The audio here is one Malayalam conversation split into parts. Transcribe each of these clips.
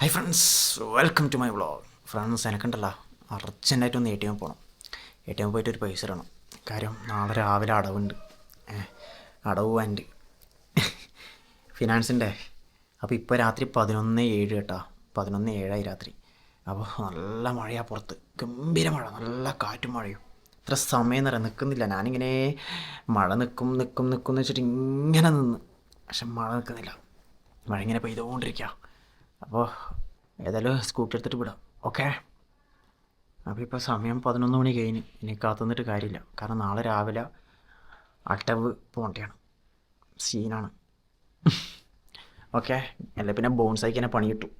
Hi friends welcome to my vlog friends എനക്കുണ്ടല്ലോ. അർജന്റായിട്ട് ഒന്ന് എ ടി എം പോകണം എ ടി എം പോയിട്ട് ഒരു പൈസ ഇടണം. കാര്യം നാളെ രാവിലെ അടവുണ്ട്. അടവ് വാൻഡ് ഫിനാൻസിന്റെ അപ്പോൾ ഇപ്പോൾ രാത്രി പതിനൊന്ന് ഏഴ് കേട്ടോ. പതിനൊന്ന് ഏഴായി രാത്രി. അപ്പോൾ നല്ല മഴയാണ് പുറത്ത്. ഗംഭീര മഴ. നല്ല കാറ്റും മഴയും. ഇത്ര സമയം നിറ നിൽക്കുന്നില്ല ഞാനിങ്ങനെ മഴ നിൽക്കും നിൽക്കും നിൽക്കും എന്ന് വെച്ചിട്ട് ഇങ്ങനെ നിന്ന്. പക്ഷെ മഴ നിൽക്കുന്നില്ല മഴ ഇങ്ങനെ പെയ്തുകൊണ്ടിരിക്കുക അപ്പോൾ ഏതായാലും സ്കൂട്ടി എടുത്തിട്ട് വിടാം. ഓക്കെ അപ്പോൾ ഇപ്പോൾ സമയം പതിനൊന്ന് മണി കഴിഞ്ഞ്. ഇനി കാത്തുനിന്നിട്ട് കാര്യമില്ല. കാരണം നാളെ രാവിലെ അട്ടവ് പോകേണ്ടതാണ് സീനാണ്. ഓക്കെ അല്ല പിന്നെ ബോൺസ് അയക്കാനെ പണി കിട്ടും.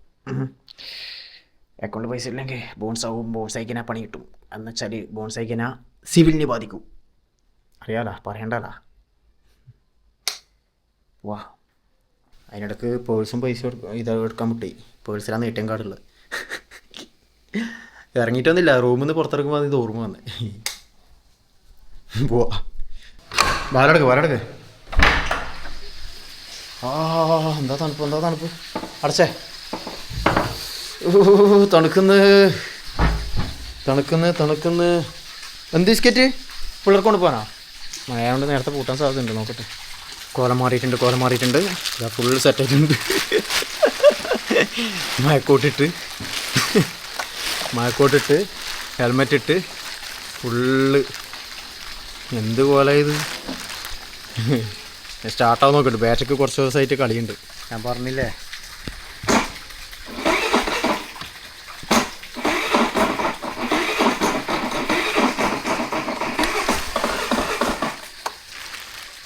അക്കൗണ്ട് പൈസ ഇല്ലെങ്കിൽ ബോൺസ് ആവും ബോൺസ് അയക്കാനെ പണി കിട്ടും. എന്ന് വെച്ചാൽ ബോൺസ് അയക്കാനെ സിവിലിനെ ബാധിക്കും. അറിയാലോ പറയണ്ടല്ലോ. വാ. അതിനിടക്ക് പേഴ്സും പൈസ ഇത് എടുക്കാൻ മുട്ടി. പേഴ്സിലാണ് എ ടി എം ഇറങ്ങിയിട്ടൊന്നുമില്ല. റൂമിൽ നിന്ന് പുറത്തിറക്കുമ്പോൾ അത് ഓർമ്മ വന്നേ. പോവാ. വരടക്ക് വരടക്ക് ആ എന്താ തണുപ്പ് എന്താ തണുപ്പ്? അടച്ചേ. തണുക്കുന്ന്. തണുക്കുന്ന് തണുക്കുന്ന്. എന്ത് ബിസ്ക്കറ്റ്? പിള്ളേർക്ക് കൊണ്ട് പോകാനാ മഴയായതുകൊണ്ട് നേരത്തെ പൂട്ടാൻ സാധ്യതയുണ്ട് നോക്കട്ടെ. കോലം മാറിയിട്ടുണ്ട് കോല മാറിയിട്ടുണ്ട്. ഇതാ ഫുൾ സെറ്റ് ആയിട്ടുണ്ട്. മയക്കോട്ടിട്ട്. മയക്കോട്ടിട്ട് ഹെൽമെറ്റ് ഇട്ട് ഫുള്ള് എന്ത് പോലെ ഇത്? സ്റ്റാർട്ടാവും നോക്കിയിട്ട് ബാറ്റൊക്കെ കുറച്ച് ദിവസമായിട്ട് കളിയുണ്ട്. ഞാൻ പറഞ്ഞില്ലേ?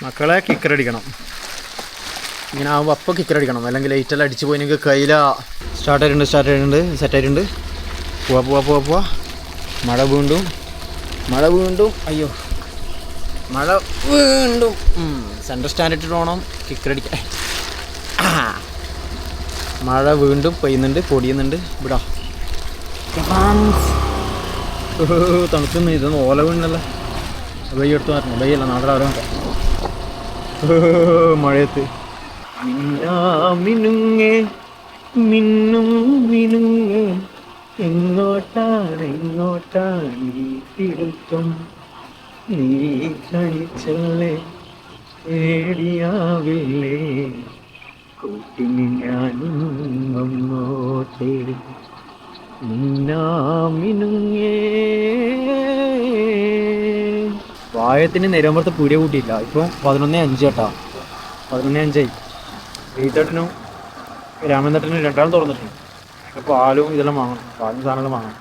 മക്കളെ കിക്കറടിക്കണം. ഇങ്ങനെ ആകുമ്പോൾ അപ്പോൾ കിക്കറടിക്കണം. അല്ലെങ്കിൽ ലൈറ്റെല്ലാം അടിച്ച് പോയി. നിങ്ങൾക്ക് കയ്യില. സ്റ്റാർട്ട് ആയിട്ടുണ്ട് സ്റ്റാർട്ട് ആയിട്ടുണ്ട് സെറ്റ് ആയിട്ടുണ്ട്. പോവാ പോവാ പോവാ പോവാ. മഴ വീണ്ടും. മഴ വീണ്ടും. അയ്യോ. മഴ വീണ്ടും. സെന്റർ സ്റ്റാൻഡ് ഇട്ടിട്ട് വേണം കിക്കറടിക്കാൻ. മഴ വീണ്ടും പെയ്യുന്നുണ്ട് പൊടിയുന്നുണ്ട്. ഇവിടാ. തണുക്കുന്നു ഇതൊന്നും ഓല വീണല്ലേ വെയ്യെടുത്ത് മാറ്റണം. വെയ്യല്ല നോക്കാം മഴയത്ത്. എങ്ങോട്ടാണ് എങ്ങോട്ടാണ് നീ ക്ഷണിച്ചല്ലേ പേടിയാവില്ലേ? കൂട്ടിന് ഞാനും വന്നോട്ടെ. മിന്നാമിനുങ്ങേ വായത്തിന് നിരമ്പുറത്ത് പുരി കൂട്ടിയില്ല ഇപ്പം പതിനൊന്നേ അഞ്ച് കേട്ടാ. പതിനൊന്നേ അഞ്ചായി. വീട്ടട്ടിനും രാമന്തട്ടിനും രണ്ടാളും തുറന്നിട്ടുണ്ട്. പാലും ഇതെല്ലാം വാങ്ങണം. പാലും സാധനങ്ങളും വാങ്ങണം.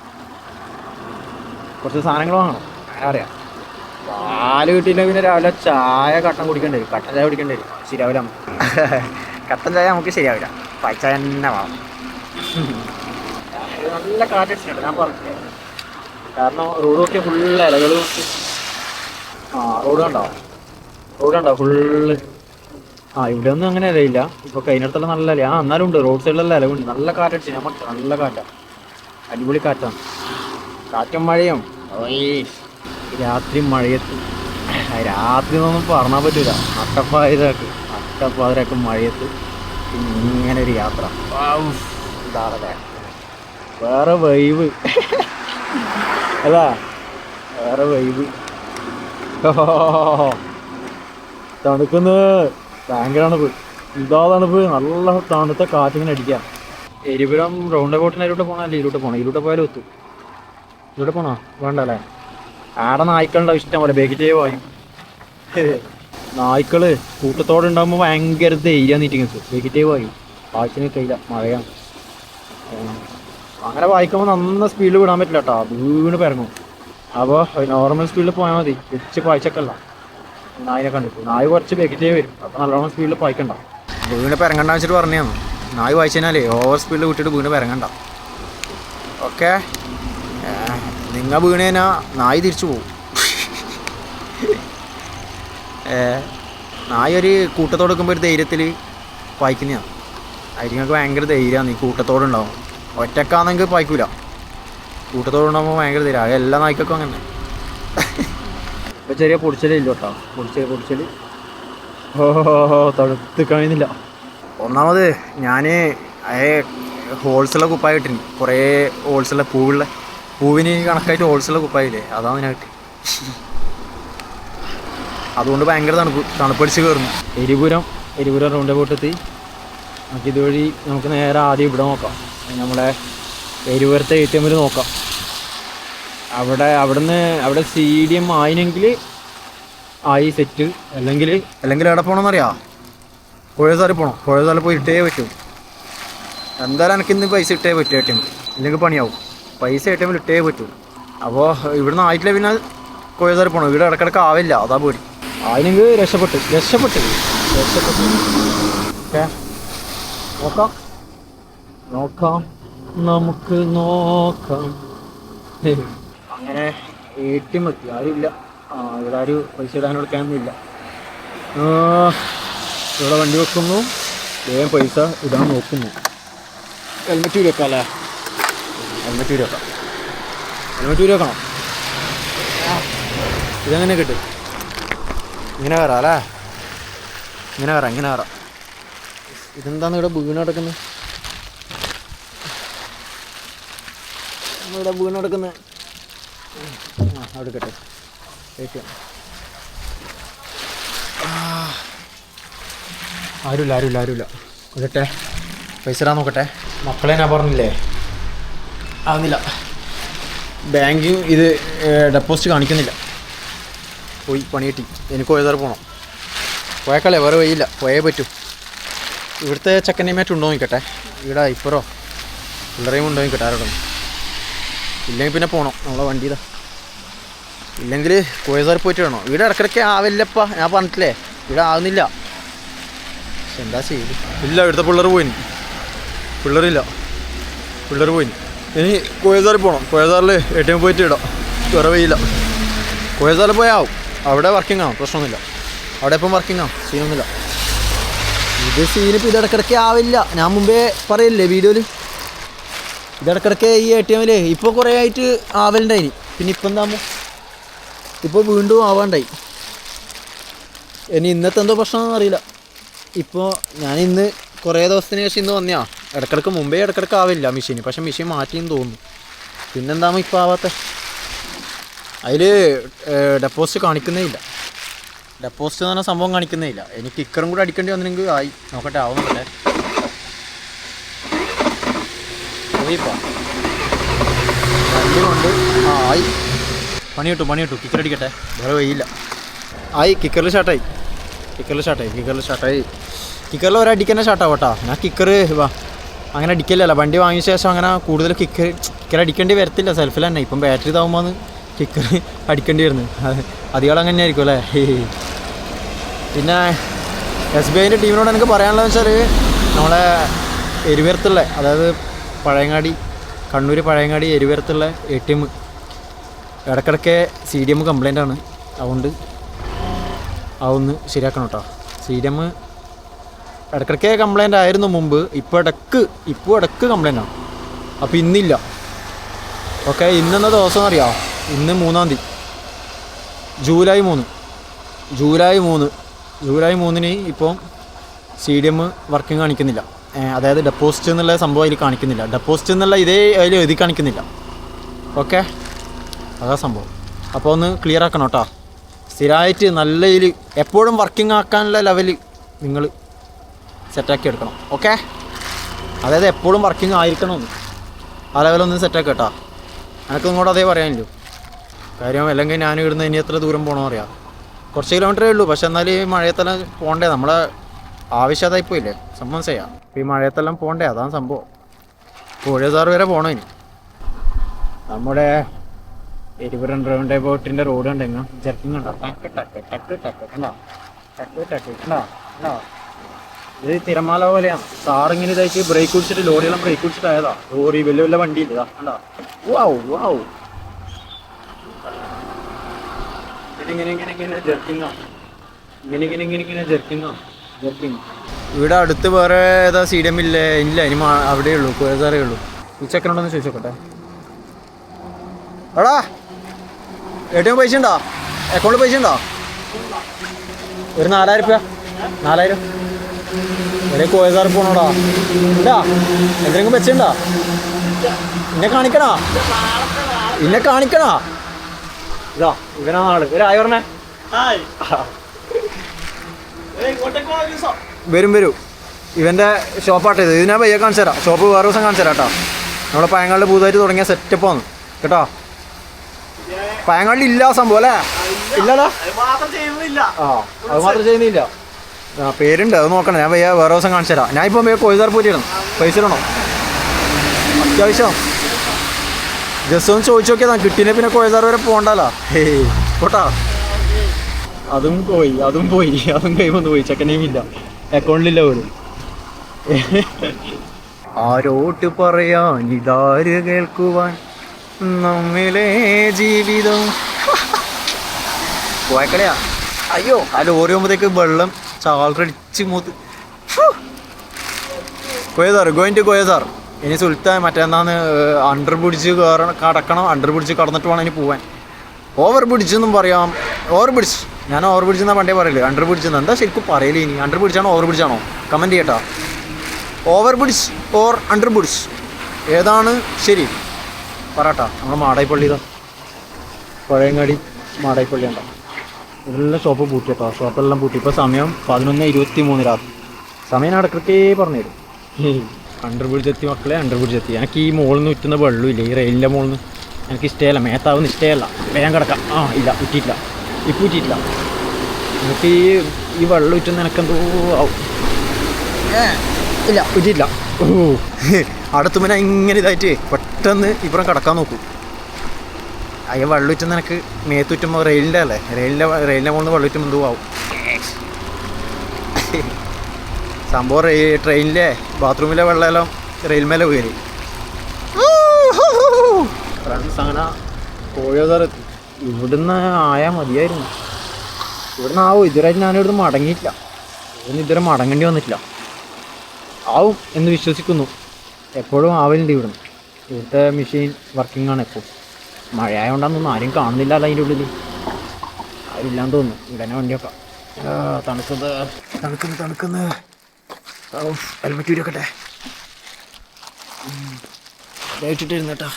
കുറച്ച് സാധനങ്ങൾ വാങ്ങണം. അറിയാം? പാൽ കിട്ടിയില്ല പിന്നെ രാവിലെ ചായ കട്ടൻ കുടിക്കേണ്ടി വരും. കട്ടൻ ചായ കുടിക്കേണ്ടി വരും. ശരിയാവില്ല കട്ടൻ ചായ നമുക്ക് ശരിയാവില്ല. പച്ച തന്നെ വാങ്ങും നല്ല കാറ്റടിച്ചിട്ടുണ്ട് ഞാൻ പറഞ്ഞു കാരണം റോഡ് നോക്കിയ ഫുള്ള് ഇലകൾ ആ റോഡ് കണ്ടോ? റോഡ് കണ്ടോ ഫുള്ള് ആ ഇവിടെ ഒന്നും അങ്ങനെ അറിയില്ല ഇപ്പൊ കഴിഞ്ഞിടത്തല്ല നല്ല അല്ലേ ആ എന്നാലും ഉണ്ട്. റോഡ് സൈഡിലെല്ലാം ഉണ്ട് നല്ല കാറ്റടിച്ച് പറഞ്ഞു നല്ല കാറ്റാ. അടിപൊളി കാറ്റാണ്. കാറ്റും മഴയും. രാത്രി മഴയത്ത്. രാത്രി ഒന്നും പറഞ്ഞാൽ പറ്റൂല. അട്ടപ്പാതിരക്ക്. അട്ടപ്പാതിരക്ക് മഴയത്ത് ഇങ്ങനെ ഒരു യാത്ര വേറെ വൈബ്. അതാ. വേറെ വൈബ്. തണുക്കുന്ന ഭയങ്കര തണുപ്പ് ഇതാ തണുപ്പ് നല്ല തണുത്ത കാറ്റിങ്ങനെ അടിക്കാം. എരിപുരം റൗണ്ട് ബോട്ടിന് ബോട്ടിനതിലൂടെ പോകണല്ലേ ഇരുട്ട് പോകണം ഇരുട്ട് പോയാലും ഒത്തു. ഇരുട്ട് പോണോ? വേണ്ട അല്ലേ ആടെ നായ്ക്കളുണ്ടാവും ഇഷ്ടം പോലെ ബേക്കിറ്റേ പോയി നായ്ക്കൾ കൂട്ടത്തോടെ ഉണ്ടാകുമ്പോൾ ഭയങ്കര ധൈര്യം നീറ്റിങ്ങക്ക്. ബേക്കിറ്റേ പോയി വായിച്ചിന് കയ്യില്ല മഴയാണ്. അങ്ങനെ വായിക്കുമ്പോൾ നന്ന സ്പീഡിൽ വിടാൻ പറ്റില്ല കേട്ടോ വീണ് പിറങ്ങും അപ്പോൾ നോർമൽ സ്പീഡിൽ പോയാൽ മതി. വെച്ച് പായ്ച്ചക്കല്ല നായിനെ കണ്ടിട്ട്. നായ് കുറച്ച് ബേക്കിറ്റേ വരും. അപ്പോൾ നല്ലോണം സ്പീഡിൽ പായ്ക്കണ്ട. വീണ് പിറങ്ങണ്ട വെച്ചിട്ട് പറഞ്ഞു നായ് വായിച്ചാലേ ഓവർ സ്പീഡിൽ വിട്ടിട്ട് വീണ് പിറങ്ങണ്ട ഓക്കെ? നിങ്ങൾ വീണ് കഴിഞ്ഞാൽ നായ് തിരിച്ചു പോകും നായ് ഒരു കൂട്ടത്തോടെ എടുക്കുമ്പോൾ ഒരു ധൈര്യത്തിൽ പായിക്കുന്നതാണ് അതിങ്ങൾക്ക് ഭയങ്കര ധൈര്യമാണ് ഈ കൂട്ടത്തോടുണ്ടാവും ഒറ്റക്കാണെങ്കിൽ പായിക്കൂല. കൂട്ടത്തോടുണ്ടാകുമ്പോൾ ഭയങ്കര തീരാ. എല്ലാ നായ്ക്കൊക്കെ അങ്ങനെ. ഇപ്പം ചെറിയ പൊടിച്ചലില്ല കേട്ടോ. പൊടിച്ചൽ പൊടിച്ചൽ ഓ തണുത്ത് കഴിയുന്നില്ല ഒന്നാമത് ഞാൻ ഹോൾസുള്ള കുപ്പായ കിട്ടിന് കുറേ ഹോൾസുള്ള പൂവുള്ള പൂവിന് കണക്കായിട്ട് ഹോൾസുള്ള കുപ്പായില്ലേ? അതാണ് ഞാൻ കിട്ടി അതുകൊണ്ട് ഭയങ്കര തണുപ്പ് തണുപ്പടിച്ച് കയറുന്നു എരിപുരം എരിപുരം റൗണ്ട് പോട്ടെത്തി നമുക്ക് ഇതുവഴി നമുക്ക് നേരെ ആദ്യം ഇവിടെ നോക്കാം. നമ്മളെ എരിപുരത്തെ എ ടി എമ്മിൽ നോക്കാം. അവിടെ അവിടുന്ന് അവിടെ സി ഡി എം ആയിനെങ്കിൽ ആയി സെറ്റ് അല്ലെങ്കിൽ അല്ലെങ്കിൽ എവിടെ പോകണമെന്നറിയാം പുഴസാറിൽ പോകണം പുഴസാറിൽ പോയി ഇട്ടേ പറ്റൂ. എന്തായാലും എനിക്ക് ഇന്ന് പൈസ ഇട്ടേ പറ്റൂ എ ടി എമ്മിൽ ഇല്ലെങ്കിൽ പണിയാവും. പൈസ എ ടി എമ്മിൽ ഇട്ടേ പറ്റൂ. അപ്പോൾ ഇവിടുന്ന് ആയിട്ടില്ല പിന്നെ കോഴസാറിൽ പോകണം ഇവിടെ ഇടക്കിടക്ക് ആവില്ല. അതാ പേടി. ആയിനെങ്കിൽ രക്ഷപ്പെട്ടു. രക്ഷപ്പെട്ടു. രക്ഷപ്പെട്ടു. ഓക്കെ. നോക്കാം. നോക്കാം. നമുക്ക് നോക്കാം. അങ്ങനെ എ ടി എം എത്തി. ആരുമില്ല. ആ ഇവിടെ ആരും പൈസ ഇടാൻ കൊടുക്കാനൊന്നുമില്ല ഇവിടെ വണ്ടി വെക്കുന്നു. വേഗം പൈസ ഇടാൻ നോക്കുന്നു. ഹെൽമെറ്റ് ഊരി വെക്കാം അല്ലേ ഹെൽമെറ്റ് ഊരി വെക്കാം. ഹെൽമെറ്റ് ഊരി വെക്കണം. ഇതെങ്ങനെ കിട്ടും? ഇങ്ങനെ വരാം അല്ലേ? ഇങ്ങനെ വരാം ഇങ്ങനെ വരാം ഇതെന്താണ് ഇവിടെ വീണ് കിടക്കുന്നത് ഇവിടെ വീണ് കിടക്കുന്നത് ആ അവിടെ കട്ടെ ഏറ്റവും ആരുമില്ല ആരുമില്ല ആരുമില്ല. കൊടുക്കട്ടെ പൈസ ഇടാൻ നോക്കട്ടെ. മക്കളെ ഞാൻ പറഞ്ഞില്ലേ? ആവുന്നില്ല. ബാങ്കിങ് ഇത് ഡെപ്പോസിറ്റ് കാണിക്കുന്നില്ല. പോയി പണി കിട്ടി. എനിക്ക് പോയതാറ് പോകണം പോയേക്കളെ വേറെ വഴിയില്ല. പോയേ പറ്റൂ. ഇവിടുത്തെ ചെക്കനെയുമായിട്ട് ഉണ്ടോ നോക്കട്ടെ ഇവിടെ ഇപ്പറോ? പിള്ളേരെയും ഉണ്ടോ നോക്കട്ടെ ആരോടും ഇല്ലെങ്കിൽ പിന്നെ പോകണം നമ്മളെ വണ്ടി ഇതാ ഇല്ലെങ്കിൽ കോയസാർ പോയിട്ട് വേണോ. ഇവിടെ ഇടക്കിടയ്ക്ക് ആവില്ലപ്പ ഞാൻ പറഞ്ഞിട്ടില്ലേ? ഇവിടെ ആവുന്നില്ല. പക്ഷെ എന്താ ചെയ്ത് ഇല്ല ഇവിടുത്തെ പിള്ളേർ പോയിന്. പിള്ളേരില്ല. പിള്ളേർ പോയിന്. ഇനി കോയസാറിൽ പോകണം കോയസാറിൽ എ ടി എം പോയിട്ട് ഇടാം. വേറെ വയ്യില്ല കോയസാറിൽ പോയാവും അവിടെ വർക്കിംഗ് ആവും. പ്രശ്നമൊന്നുമില്ല. അവിടെ ഇപ്പം വർക്കിംഗ് ആവും. സീനൊന്നുമില്ല ഇത് സീനിപ്പോൾ ഇത് ഇടക്കിടയ്ക്ക് ആവില്ല ഞാൻ മുമ്പേ പറയില്ലേ വീഡിയോയിൽ ഇതിടക്കിടക്ക് ഈ എ ടി എമ്മിൽ ഇപ്പോൾ കുറേ ആയിട്ട് ആവലുണ്ടായി പിന്നെ ഇപ്പം എന്താകുമ്പോൾ ഇപ്പോൾ വീണ്ടും ആവാണ്ടായി. ഇനി ഇന്നത്തെ എന്തോ പ്രശ്നമാണെന്ന് അറിയില്ല. ഇപ്പോൾ ഞാൻ ഇന്ന് കുറേ ദിവസത്തിന് ശേഷം ഇന്ന് വന്നയാ. ഇടക്കിടക്ക് മുമ്പേ ഇടക്കിടക്ക് ആവില്ല മെഷീൻ പക്ഷെ മെഷീൻ മാറ്റിയെന്ന് തോന്നുന്നു. പിന്നെന്താമോ ഇപ്പോൾ ആവാത്ത? അതിൽ ഡെപ്പോസിറ്റ് കാണിക്കുന്നേ ഇല്ല. ഡെപ്പോസിറ്റ് എന്ന് പറഞ്ഞ സംഭവം കാണിക്കുന്നേ ഇല്ല. എനിക്ക് ഇക്കറും കൂടെ അടിക്കേണ്ടി വന്നെങ്കിൽ ആയി. നോക്കട്ടെ ആവുന്നുണ്ടല്ലേ വണ്ടി കൊണ്ട് ആ ആയി. പണി കിട്ടും പണി കിട്ടും കിക്കർ അടിക്കട്ടെ വേറെ വയ്യില്ല ആയി കിക്കറിൽ ഷാർട്ടായി കിക്കറിൽ ഷാർട്ടായി കിക്കറിൽ ഷാർട്ടായി കിക്കറിൽ ഒരടിക്കന്നെ ഷാർട്ടാവും കേട്ടോ ഞാൻ കിക്കർ വാ. അങ്ങനെ അടിക്കലല്ല വണ്ടി വാങ്ങിയ ശേഷം അങ്ങനെ കൂടുതൽ കിക്കർ കിക്കർ അടിക്കേണ്ടി വരത്തില്ല. സെൽഫിൽ തന്നെ. ഇപ്പം ബാറ്ററി ഇതാവുമ്പോൾ കിക്കർ അടിക്കേണ്ടി വരുന്നു. അധികം അങ്ങനെ ആയിരിക്കും അല്ലേ? പിന്നെ എസ് ബി ഐന്റെ ടീമിനോട് എനിക്ക് പറയാനുള്ളതെന്ന് വെച്ചാൽ നമ്മളെ എരിവേർത്തുള്ള അതായത് പഴയങ്ങാടി കണ്ണൂർ പഴയങ്ങാടി എരുവരത്തുള്ള എ ടി എം ഇടക്കിടക്ക് സി ഡി എം കംപ്ലൈന്റ് ആണ്. അതുകൊണ്ട് അതൊന്ന് ശരിയാക്കണം കേട്ടോ സി ഡി എം ഇടക്കിടയ്ക്ക് കംപ്ലൈന്റ് ആയിരുന്നു മുമ്പ് ഇപ്പോൾ ഇടയ്ക്ക് ഇപ്പോൾ ഇടയ്ക്ക് കംപ്ലൈന്റ് ആണ് അപ്പോൾ ഇന്നില്ല. ഓക്കെ ഇന്നെന്ന ദിവസം അറിയാം? ഇന്ന് മൂന്നാം തീയതി. ജൂലൈ മൂന്ന്. ജൂലൈ മൂന്ന്. ജൂലൈ മൂന്നിന് ഇപ്പം സി ഡി എം വർക്കിംഗ് കാണിക്കുന്നില്ല. അതായത് ഡെപ്പോസിറ്റ് എന്നുള്ള സംഭവം അതിൽ കാണിക്കുന്നില്ല. ഡെപ്പോസിറ്റ് എന്നുള്ള ഇതേ അതിൽ എഴുതി കാണിക്കുന്നില്ല. ഓക്കെ അതാ സംഭവം. അപ്പോൾ ഒന്ന് ക്ലിയർ ആക്കണം കേട്ടോ സ്ഥിരമായിട്ട് നല്ല ഇതിൽ എപ്പോഴും വർക്കിംഗ് ആക്കാനുള്ള ലെവൽ നിങ്ങൾ സെറ്റാക്കി എടുക്കണം. ഓക്കെ അതായത് എപ്പോഴും വർക്കിംഗ് ആയിരിക്കണം ആ ലെവലൊന്ന് സെറ്റാക്കി കേട്ടോ എനിക്ക് നിങ്ങളോട് അതേ പറയാനില്ലോ കാര്യം അല്ലെങ്കിൽ ഞാൻ ഇവിടുന്ന് ഇനി എത്ര ദൂരം പോകണമെന്ന് അറിയാം. കുറച്ച് കിലോമീറ്ററേ ഉള്ളൂ. പക്ഷെ എന്നാൽ ഈ മഴയത്തെല്ലാം പോകണ്ടേ നമ്മളെ ആവശ്യതായി പോയില്ലേ സംഭവം ചെയ്യാം ഈ മഴയത്തെല്ലാം പോകണ്ടേ അതാണ് സംഭവം കോഴിയസാറ് വരെ പോകണം ഇനി നമ്മുടെ എരിപുരം ഡ്രൈവന്റെ ബോട്ടിന്റെ റോഡ് ഉണ്ടെങ്കിൽ ജർക്കിങ് ഉണ്ടോ ടക്ക് ടക്ക് ടക്ക് ടക്ക് ഉണ്ടോ ടക്ക് ടക്ക് ഉണ്ടോ ഉണ്ടോ ഇത് തിരമാല പോലെയാണ് സാറിങ്ങനെ ഇതായിട്ട് ബ്രേക്ക് കുടിച്ചിട്ട് ലോറിയെല്ലാം ബ്രേക്ക് കുടിച്ചിട്ടായതാ ലോറി വലിയ വലിയ വണ്ടി ഇല്ലതാ കണ്ടോ വാവ് വാവ് ഇതിങ്ങനെ ഇങ്ങനെ ഇങ്ങനെ ജർക്കിങ്ങാ ഇങ്ങനെ ഇങ്ങനെ ഇങ്ങനെ ഇങ്ങനെ ജർക്കിങ് ജർക്കിങ് ഇവിടെ അടുത്ത് വേറെ ഏതാ സി ഡി എം ഇല്ലേ. ഇല്ല ഇനി അവിടെ ഉള്ളൂ കുഴസാറേ ഉള്ളൂ. ഉച്ചക്കനുണ്ടെന്ന് ചോദിച്ചോക്കട്ടെ. എടാ ഏറ്റവും പൈസ ഉണ്ടോ? അക്കൗണ്ടിൽ പൈസ ഉണ്ടോ? ഒരു നാലായിരം രൂപ നാലായിരം. ഒരേ കോയസാർ പോണോടാ. ഇല്ലാ എന്തെങ്കിലും വെച്ചിണ്ടാ എന്നെ കാണിക്കണോ? എന്നെ കാണിക്കണോ? ഇതാ ഇവനാ ആൾ. ഇവരായി പറഞ്ഞേ. വരും വരും. ഇവന്റെ ഷോപ്പാട്ടെ ഇത്. ഞാൻ പയ്യെ കാണിച്ചു തരാം. ഷോപ്പ് വേറെ ദിവസം കാണിച്ചു തരാം കേട്ടോ നമ്മളെ പയങ്ങാളിൽ പുതുതായിട്ട് തുടങ്ങിയ സെറ്റപ്പ് ആണ്. കേട്ടോ? പയങ്ങാളിൽ ഇല്ല സംഭവം അല്ലേ? ഇല്ലല്ലോ? ആ അത് മാത്രം ചെയ്യുന്നില്ല. ആ പേരുണ്ട്. അത് നോക്കണം. ഞാൻ പയ്യെ വേറെ ദിവസം കാണിച്ചു തരാം. ഞാൻ ഇപ്പം കോഴിതാർ പൂരിയിടണം പൈസ ഇടണോ? അത്യാവശ്യം. ജസ്റ്റ് ഒന്ന് ചോദിച്ചു നോക്കിയതാണ് കിട്ടിനെ പിന്നെ കോഴിതാർ വരെ പോകണ്ടല്ലോ. ഹേയ് പോട്ടാ. അതും പോയി അതും പോയി അതും കൈമൊന്ന് പോയി ചെക്കനെയും ഇല്ല അക്കൗണ്ടിലില്ല പോലും. ആരോട്ട് പറയാൻ ഇതാര് കേൾക്കുവാൻ നമ്മിലെ ജീവിതം? പോയക്കളയാ അയ്യോ അല്ല ലോറി പോകുമ്പോഴത്തേക്ക് വെള്ളം ചാളടിച്ച് മൂത്ത്. കോയതാർ ഗോയിൻ ടു കോയതാർ ഇനി സുൽത്താൻ മറ്റെന്താന്ന് അണ്ടർ പിടിച്ച് കയറണം കടക്കണം അണ്ടർ പിടിച്ച് കടന്നിട്ട് വേണം ഇനി പോവാൻ. ഓവർ പിടിച്ചെന്നും പറയാം. ഓവർ പിടിച്ച് ഞാൻ ഓവർ ബ്രിഡ്ജ് എന്നാൽ പണ്ടേ പറയൽ. അണ്ടർ പിടിച്ചെന്ന് എന്താ ശരിക്കും പറയില്ല ഇനി. അണ്ടർ പിടിച്ചാണോ ഓവർ പിടിച്ചാണോ കമന്റ് ചെയ്യട്ടോ. ഓവർ പിടിച്ച് ഓർ അണ്ടർ പിടിച്ച് ഏതാണ് ശരി? പറട്ടോ നമ്മൾ മാടായിപ്പള്ളി ഇതാ. പഴയങ്ങാടി മാടായിപ്പള്ളി ഉണ്ടോ ഇതെല്ലാം ഷോപ്പ് പൂട്ടി കേട്ടോ ഷോപ്പെല്ലാം പൂട്ടി. ഇപ്പോൾ സമയം പതിനൊന്ന് ഇരുപത്തി മൂന്ന് രാത്രി. സമയം ഞാൻ പറഞ്ഞുതരും. പറഞ്ഞു തരും അണ്ടർ ബ്രിഡ്ജ് എത്തി മക്കളെ അണ്ടർ ബ്രിഡ്ജ് എത്തി. എനിക്ക് ഈ മുകളിൽ നിന്ന് ഉറ്റുന്ന വെള്ളമില്ല. ഈ റെയിലിന്റെ മുകളിൽ നിന്ന് എനിക്ക് ഇഷ്ടമല്ല. മേത്താവുന്ന ഇഷ്ടമല്ല. വേഗം കിടക്കാം. ആ ഇല്ല. ഉറ്റിയിട്ടില്ല. ഇപ്പം ഉറ്റിയിട്ടില്ല എനിക്ക് ഈ ഈ വെള്ളം ഉറ്റുന്ന എനിക്കെന്തോ ആവും. ഇല്ല. ഉറ്റിയിട്ടില്ല ഓ. അടുത്തുമ്പോൾ ഇങ്ങനെ ഇതായിട്ട് പെട്ടെന്ന് ഇപ്പുറം കിടക്കാൻ നോക്കൂ. അയ്യ വെള്ളം നിനക്ക് മേത്തുറ്റുമ്പോൾ റെയിലിന്റെ അല്ലേ? റെയിലിന്റെ റെയിലിന്റെ മുകളിൽ വെള്ളം ഉറ്റുമ്പോൾ എന്തോ ആവും. സംഭവം റെയിൽ ട്രെയിനിലെ ബാത്റൂമിലെ വെള്ളമെല്ലാം റെയിൽമേലെ കയറി ഫ്രണ്ട്സ് അങ്ങനെ കോഴിയോതാർ എത്തി ഇവിടുന്ന് ആയാൽ മതിയായിരുന്നു. ഇവിടുന്ന് ആവും? ഇതുവരെ ഞാനിവിടുന്ന് മടങ്ങിയിട്ടില്ല. ഇവിടുന്ന് ഇതുവരെ മടങ്ങേണ്ടി വന്നിട്ടില്ല. ആവും എന്ന് വിശ്വസിക്കുന്നു. എപ്പോഴും ആവലുണ്ട് ഇവിടുന്ന്. ഇവിടുത്തെ മെഷീൻ വർക്കിംഗ് ആണ് എപ്പോൾ മഴയായതുകൊണ്ടാണെന്നൊന്നും ആരും കാണുന്നില്ല അല്ല അതിന്റെ ഉള്ളിൽ ആരില്ലാന്ന് തോന്നുന്നു. ഇവിടെ വണ്ടിയൊക്കെ തണുക്കുന്നത് തണുക്കുന്നു തണുക്കുന്നു. ഹെൽമെറ്റ് ഇരിക്കട്ടെ ഇട്ടിട്ടിരുന്നു കേട്ടോ.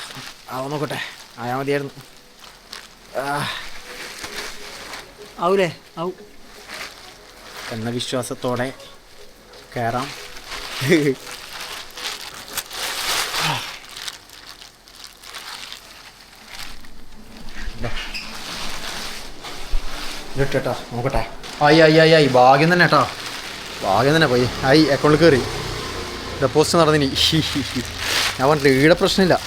ആവാൻ നോക്കട്ടെ. ആയാൽ മതിയായിരുന്നു. ആവൂലേ? ആവും. എന്ന വിശ്വാസത്തോടെ കയറാം ഇട്ടാ നോക്കട്ടെ. ആയി ആയി ആയി ആയി. ഭാഗ്യം തന്നെ കേട്ടോ ഭാഗ്യം തന്നെ പോയി. ആയി അക്കൗണ്ടിൽ കയറി ഡെപ്പോസിറ്റ് നടന്നിനി. ഞാൻ പറഞ്ഞില്ല ഈടെ പ്രശ്നമില്ല.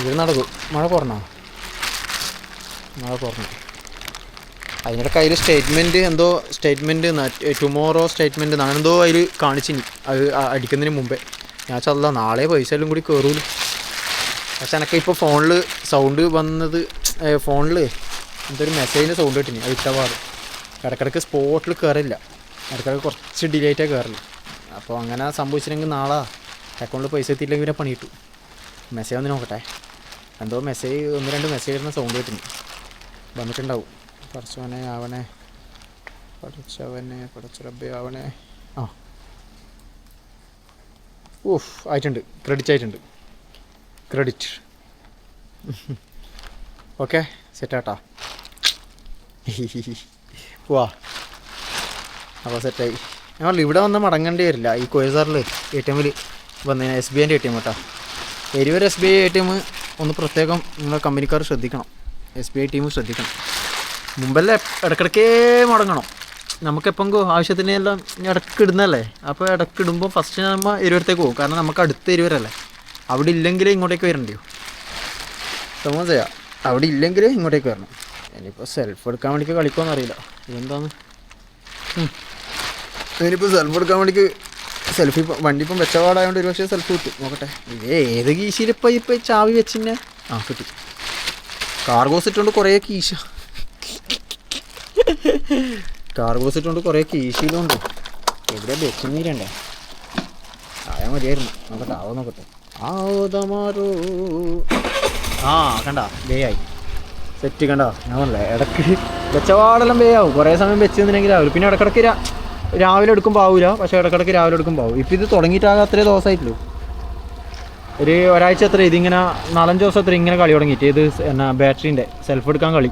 ഇവിടെ നടക്കും. മഴ കുറഞ്ഞോ? മഴ തുറന്നു. അതിന്റെ കയ്യിൽ സ്റ്റേറ്റ്മെന്റ് എന്തോ സ്റ്റേറ്റ്മെന്റ് ടുമോറോ സ്റ്റേറ്റ്മെന്റ് അങ്ങനെ എന്തോ അതിൽ കാണിച്ചിനി അത് അടിക്കുന്നതിന് മുമ്പേ. ഞാൻ ചല്ല നാളെ പൈസ എല്ലാം കൂടി കയറൂല പക്ഷെ എനിക്ക് ഇപ്പോൾ ഫോണിൽ സൗണ്ട് വന്നത് ഫോണിൽ എന്തൊരു മെസ്സേജിന്റെ സൗണ്ട് കിട്ടിനി. അത് ഇഷ്ടപാട് ഇടയ്ക്കിടയ്ക്ക് സ്പോട്ടിൽ കയറില്ല ഇടയ്ക്കിടയ്ക്ക് കുറച്ച് ഡിലേറ്റായി കയറില്ല അപ്പോൾ അങ്ങനെ സംഭവിച്ചില്ലെങ്കിൽ നാളെ അക്കൗണ്ടിൽ പൈസ എത്തിയില്ലെങ്കിൽ പിന്നെ പണി കിട്ടും. മെസ്സേജ് ഒന്ന് നോക്കട്ടെ. എന്തോ മെസ്സേജ് ഒന്ന് രണ്ട് മെസ്സേജ് ഇടുന്ന സൗണ്ട് കിട്ടുന്നു വന്നിട്ടുണ്ടാവും. പഠിച്ചവനെ ആവണേ. പഠിച്ചവനെ പഠിച്ചറബേ ആവണേ. ആ. ഊഫ് ആയിട്ടുണ്ട്. ക്രെഡിറ്റ് ആയിട്ടുണ്ട്. ക്രെഡിറ്റ് ഓക്കെ സെറ്റാട്ടാ വാ. അപ്പോൾ സെറ്റായി ഞങ്ങൾ ഇവിടെ വന്ന് മടങ്ങേണ്ടി വരില്ല. ഈ കോയസാറിൽ എ ടി എമ്മിൽ വന്നതിന് എസ് ബി ഐന്റെ എ ടി എം കേട്ടോ എരിവർ S B I A T M ഒന്ന് പ്രത്യേകം നിങ്ങളെ കമ്പനിക്കാർ ശ്രദ്ധിക്കണം. എസ് ബി ഐ ടീമും ശ്രദ്ധിക്കണം. മുമ്പല്ലേ ഇടക്കിടക്കേ മടങ്ങണം. നമുക്കെപ്പം ആവശ്യത്തിന് എല്ലാം ഇടയ്ക്ക് ഇടുന്നതല്ലേ അപ്പോൾ ഇടയ്ക്ക് ഇടുമ്പോൾ ഫസ്റ്റ് നമ്മൾ ഇരുവരത്തേക്ക് പോകും. കാരണം നമുക്ക് അടുത്ത ഇരുവരല്ലേ? അവിടെ ഇല്ലെങ്കിൽ ഇങ്ങോട്ടേക്ക് വരണ്ടിയോ തോമസ് അവിടെ ഇല്ലെങ്കിൽ ഇങ്ങോട്ടേക്ക് വരണം. ഇനിയിപ്പോൾ സെൽഫ് എടുക്കാൻ വേണ്ടിക്ക് കളിക്കുമെന്ന് അറിയില്ല. ഇതെന്താണ്? ഇനിയിപ്പോൾ സെൽഫ് എടുക്കാൻ വേണ്ടിക്ക് സെൽഫി വണ്ടി ഇപ്പം വെച്ചപാടായതുകൊണ്ട് ഒരു പക്ഷേ സെൽഫ് കിട്ടും. നോക്കട്ടെ. ഇത് ഏത് കീശയിൽ ഇപ്പം ഇപ്പം ചാവി വെച്ചിന്നെ? ആ കിട്ടി. കാർഗോസ് കൊണ്ട് കുറേ കീശ. കാർഗോ സെറ്റ് കൊണ്ട് കുറേ കീശയിലുണ്ട്. എവിടെ വെച്ചിരുന്നീരണ്ടേ ആയാൽ മതിയായിരുന്നു. നോക്കട്ടെ ആവോ നോക്കട്ടെ. ആവതമാരോ ആ കണ്ട ബേ ആയി. സെറ്റ് കണ്ട ഞാൻ പറഞ്ഞില്ലേ ഇടയ്ക്ക് വെച്ചപാടെല്ലാം ആവും. കുറേ സമയം വെച്ച് നിന്നെങ്കിൽ ആവില്ല. പിന്നെ ഇടക്കിടക്ക് രാവിലെ എടുക്കുമ്പോൾ ആവില്ല പക്ഷേ ഇടക്കിടക്ക് രാവിലെ എടുക്കുമ്പോൾ ആവും. ഇപ്പം ഇത് തുടങ്ങിയിട്ടാകെ അത്രേ ദിവസമായിട്ടുള്ളൂ ഒരു ഒരാഴ്ച എത്ര ഇതിങ്ങനെ നാലഞ്ച് ദിവസം എത്ര ഇങ്ങനെ കളി തുടങ്ങിയിട്ട് ഇത് എന്നാ ബാറ്ററീന്റെ സെൽഫ് എടുക്കാൻ കളി.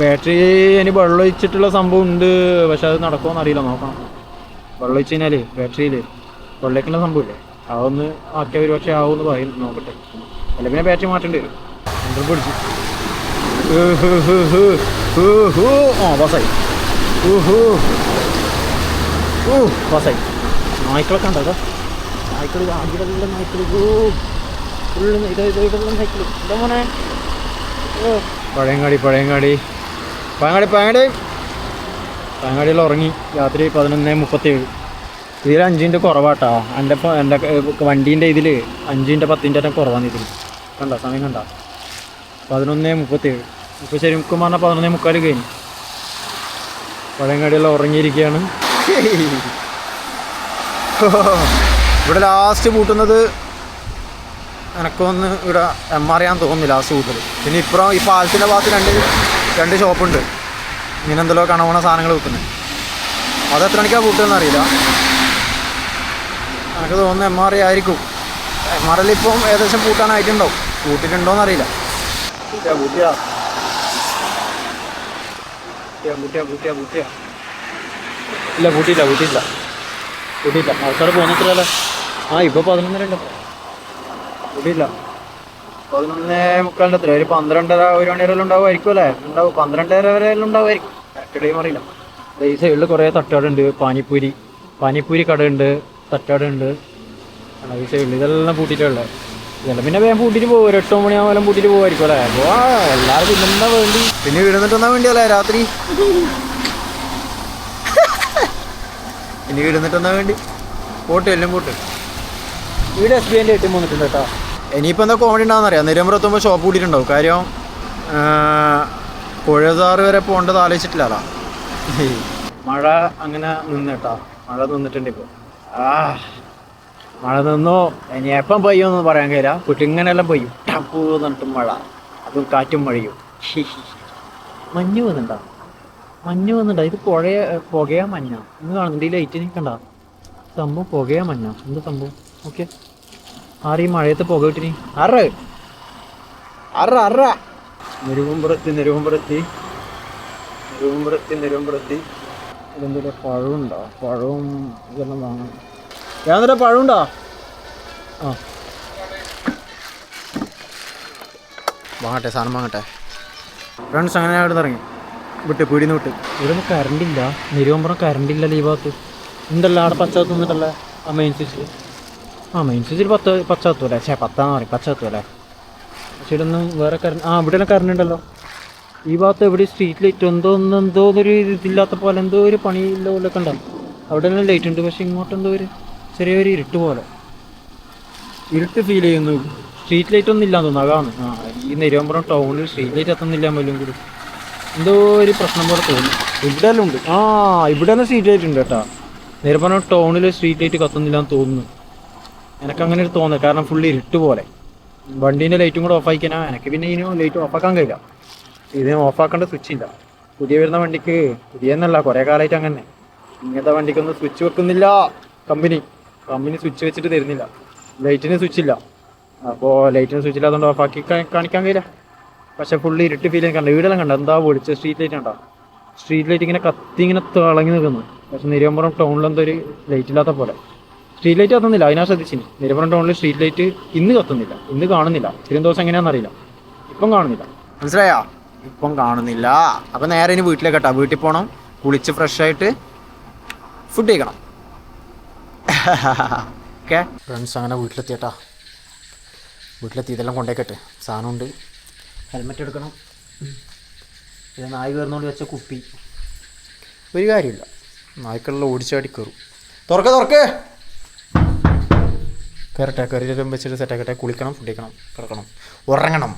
ബാറ്ററി ഇനി വെള്ളമൊഴിച്ചിട്ടുള്ള സംഭവം ഉണ്ട് പക്ഷെ അത് നടക്കുമോ അറിയില്ല നോക്കണം. വെള്ളമൊഴിച്ച് കഴിഞ്ഞാൽ ബാറ്ററിയിൽ വെള്ളയ്ക്കുള്ള സംഭവമില്ലേ? അതൊന്ന് ആക്കിയ ഒരു പക്ഷേ ആവുമെന്ന് പറയും നോക്കട്ടെ. അല്ല പിന്നെ ബാറ്ററി മാറ്റേണ്ടി വരും. രണ്ടും പിടിച്ചു. നായ്ക്കളൊക്കെ ഉണ്ടോ നായ്ക്കൾ ആദ്യമുള്ള നായ്ക്കൾ ഫുള്ള് ഇത് ഇത് എന്താ മോനെ. പഴയങ്ങാടി പഴയങ്ങാടി. പഴയങ്ങാടി പഴയങ്ങാടി. പഴയങ്ങാടിയിൽ ഉറങ്ങി. രാത്രി പതിനൊന്ന് മുപ്പത്തേഴ്. ഇതിൽ അഞ്ചിന്റെ കുറവാട്ടോ. എന്റെ എന്റെ വണ്ടീന്റെ ഇതിൽ അഞ്ചിന്റെ പത്തിന്റെ തന്നെ കുറവാണ് ഇതിൽ കണ്ട സമയം കണ്ട. പതിനൊന്ന് മുപ്പത്തേഴ്. ഇപ്പോൾ ശരിക്കും പറഞ്ഞാൽ പതിനൊന്നേ മുക്കാൽ കഴിഞ്ഞു. പഴയങ്ങാടിയെല്ലാം ഉറങ്ങിയിരിക്കുകയാണ്. ഇവിടെ ലാസ്റ്റ് പൂട്ടുന്നത് എനക്കൊന്ന് ഇവിടെ എം ആർ ചെയ്യാൻ തോന്നുന്നില്ല ലാസ്റ്റ് കൂട്ടൽ പിന്നെ ഇപ്പുറം ഈ പാലത്തിന്റെ ഭാഗത്ത് രണ്ട് രണ്ട് ഷോപ്പുണ്ട് ഇങ്ങനെ എന്തെല്ലോ കണവണ സാധനങ്ങൾ വിൽക്കുന്നത് അത് എത്ര മണിക്കാണ് പൂട്ടുമെന്ന് അറിയില്ല. എനിക്ക് തോന്നുന്നു എം ആർ ഐ ആയിരിക്കും. എം ആർ എൽ ഇപ്പം ഏകദേശം പൂട്ടാനായിട്ടുണ്ടാവും. പൂട്ടിയിട്ടുണ്ടോയെന്ന് അറിയില്ല. ഇല്ല കൂട്ടിയില്ല കൂട്ടിയില്ല കൂട്ടിയില്ല ആൾക്കാർ പോകുന്നില്ലല്ലോ ആ ഇപ്പൊ പതിനൊന്നര പൂട്ടിയില്ല പതിനൊന്നേ മുക്കാലിന്റെ ഒരു പന്ത്രണ്ടര ഒരു മണി വരെ ഉണ്ടാവുമായിരിക്കും അല്ലേ? ഉണ്ടാവും. പന്ത്രണ്ടര വരെ ഉണ്ടാവുമായിരിക്കും. കറക്റ്റ് ടൈം അറിയില്ല ഈ സൈഡിൽ കുറേ തട്ടുകടുണ്ട് പാനിപ്പൂരി. പാനിപ്പൂരി കടയുണ്ട് തട്ടുകടുണ്ട് ഈ സൈഡിൽ ഇതെല്ലാം പൂട്ടിയിട്ടുള്ളത് ഇതെല്ലാം പിന്നെ വേഗം പൂട്ടിട്ട് പോകും ഒരു എട്ടോ മണിയാകുമ്പോൾ പൂട്ടിട്ട് പോകുമായിരിക്കും അല്ലേ? അപ്പോൾ എല്ലാവരും പിന്നെന്താ വേണ്ടി. പിന്നെ വീടുന്നിട്ടെന്നാ വേണ്ടിയല്ലേ രാത്രി? ഇനി വീടുന്നിട്ടെന്നാ വേണ്ടി. പോട്ട് എല്ലാം പോട്ട്. വീട് എസ് ബി ഐന്റെ ഏറ്റവും വന്നിട്ടുണ്ട് കേട്ടോ. ഇനിയിപ്പോൾ എന്താ കോമഡി ഉണ്ടാകുന്ന അറിയാം. നിരമ്പുറത്തുമ്പോൾ ഷോപ്പ് കൂട്ടിയിട്ടുണ്ടാവും കാര്യം പുഴസാറ് വരെ പോകേണ്ടത് ആലോചിച്ചിട്ടില്ല മഴ അങ്ങനെ നിന്ന് കേട്ടോ. മഴ നിന്നിട്ടുണ്ട് ഇപ്പോൾ ആ മഴ നിന്നു. ഇനി എപ്പം പെയ്യുമെന്ന് പറയാൻ കഴിയില്ല. കുട്ടിങ്ങനെല്ലാം പെയ്യും. ടപ്പൂ എന്നിട്ടും മഴ. അതും കാറ്റും മഴയും. മഞ്ഞ് വന്നിട്ടുണ്ടോ മഞ്ഞ് വന്നിട്ടുണ്ടോ ഇത് പുഴ പുകയാ മഞ്ഞ. ഇന്ന് കാണുന്നുണ്ട്. ഈ ലൈറ്റ് നിൽക്കണ്ട സംഭവം പുകയാ മഞ്ഞ. എന്ത് സംഭവം? ഓക്കെ ആറ് ഈ മഴയത്ത് പുക വിട്ടിനി അറ. അറ അറ. നെരുവമ്പുറത്തി നെരുവമ്പുറത്തി. നെരുവമ്പുറത്തി നെരുവമ്പുറത്തി. ഇതെന്തൊരു പഴമുണ്ടോ പഴവും ഇതെല്ലാം വാങ്ങണം. ഏതൊരു പഴമുണ്ടോ ആ. വാങ്ങട്ടെ സാധനം വാങ്ങട്ടെ. ഫ്രണ്ട്സ് അങ്ങനെ അവിടെ ഇറങ്ങി. വിട്ട് പീടിന്ന് വിട്ട്. ഇവിടെ കറണ്ടില്ല നെരുവമ്പുറം ഇല്ല നിരുവമ്പുറം എന്തല്ല അവിടെ പച്ച നിന്നിട്ടല്ലേ ആ മെയിൻ സ്വിച്ചിൽ ആ മെയിൻ സ്വിച്ചിൽ പത്ത് പച്ച കത്തുമല്ലേ ഛേ പത്താന്ന് പറയും പച്ച പക്ഷേ ഇവിടെ വേറെ കറണ്ട് ആ ഇവിടെ കറണ്ട് ഉണ്ടല്ലോ. ഈ ഭാഗത്ത് എവിടെ സ്ട്രീറ്റ് ലൈറ്റ് എന്തോ ഒന്ന് എന്തോ ഒരു ഇതില്ലാത്ത പോലെ എന്തോ ഒരു പണിയില്ല പോലെ ഒക്കെ ഉണ്ടാവും അവിടെ എല്ലാം ലൈറ്റ് ഉണ്ട് പക്ഷെ ഇങ്ങോട്ട് എന്തോ ഒരു ചെറിയൊരു ഇരുട്ട് പോലെ. ഇരുട്ട് ഫീൽ ചെയ്യുന്നു. സ്ട്രീറ്റ് ലൈറ്റ് ഒന്നും ഇല്ലാന്ന് തോന്നുന്നു അതാണ്. ആ ഈ നെരുവമ്പുറം ടൗണിൽ സ്ട്രീറ്റ് ലൈറ്റ് എത്തുന്നില്ല പോലും കൂടി. എന്തോ ഒരു പ്രശ്നം പോലെ തോന്നുന്നു. ഇവിടെ എല്ലാം ഉണ്ട്. ആ ഇവിടെ തന്നെ സ്ട്രീറ്റ് ലൈറ്റ് ഉണ്ട് കേട്ടോ. നെരുവമ്പുറം ടൗണിൽ സ്ട്രീറ്റ് ലൈറ്റ് കത്തുന്നില്ല എന്ന് തോന്നുന്നു. എനിക്ക് അങ്ങനെ ഒരു തോന്നുന്നത് കാരണം ഫുള്ള് ഇരുട്ട് പോലെ. വണ്ടീന്റെ ലൈറ്റും കൂടെ ഓഫ് ആക്കിയാൽ എനിക്ക് പിന്നെ ഇനി ലൈറ്റ് ഓഫ് ഓഫാക്കാൻ കഴിയില്ല. ഓഫ് ഓഫാക്കേണ്ട സ്വിച്ച് ഇല്ല. പുതിയ വരുന്ന വണ്ടിക്ക് പുതിയ എന്നല്ല കുറേ കാലമായിട്ട് അങ്ങനെ ഇങ്ങനത്തെ വണ്ടിക്കൊന്നും സ്വിച്ച് വെക്കുന്നില്ല കമ്പനി കമ്പനി സ്വിച്ച് വെച്ചിട്ട് തരുന്നില്ല. ലൈറ്റിന് സ്വിച്ച് ഇല്ല. അപ്പോൾ ലൈറ്റിന് സ്വിച്ച് ഇല്ലാത്തതുകൊണ്ട് ആക്കി കാണിക്കാൻ കഴിയില്ല. പക്ഷെ ഫുള്ള് ഇരുട്ട് ഫീൽ ചെയ്യാൻ കണ്ട വീടെല്ലാം കണ്ട എന്താ പൊളിച്ച? സ്ട്രീറ്റ് ലൈറ്റ് കണ്ടോ? സ്ട്രീറ്റ് ലൈറ്റ് ഇങ്ങനെ കത്തി ഇങ്ങനെ തിളങ്ങി നിൽക്കുന്നു പക്ഷെ നിരമ്പുറം ടൗണിലെന്തോ ഒരു ലൈറ്റ് ഇല്ലാത്ത പോലെ. സ്ട്രീറ്റ് ലൈറ്റ് കത്തുന്നില്ല. അതിനാ ശ്രദ്ധിച്ചിന്. നിരമ്പുറം ടൗണിൽ സ്ട്രീറ്റ് ലൈറ്റ് ഇന്ന് കത്തുന്നില്ല. ഇന്ന് കാണുന്നില്ല. ഇത്രയും ദിവസം എങ്ങനെയാണെന്നറിയില്ല ഇപ്പം കാണുന്നില്ല. മനസ്സിലായോ? ഇപ്പം കാണുന്നില്ല. അപ്പം നേരെ ഇനി വീട്ടിലേക്ക് കേട്ടോ. വീട്ടിൽ പോകണം കുളിച്ച് ഫ്രഷ് ആയിട്ട് ഫുഡ് കഴിക്കണം. ഓക്കെ ഫ്രണ്ട്സ് അങ്ങനെ വീട്ടിലെത്തിയട്ടാ. വീട്ടിലെത്തി ഇതെല്ലാം കൊണ്ടേക്കട്ടെ. സാധനമുണ്ട്. ഹെൽമെറ്റ് എടുക്കണം. ഇത് നായ് കയറുന്നോണ്ട് വെച്ച കുപ്പി. ഒരു കാര്യമില്ല. നായ്ക്കളിൽ ഓടിച്ചാടി കയറും. തുറക്കേ തുറക്ക്. കയറട്ടെ കയറി വെച്ചിട്ട് സെറ്റാക്കട്ടെ കുളിക്കണം ഫുഡ് കിടക്കണം ഉറങ്ങണം.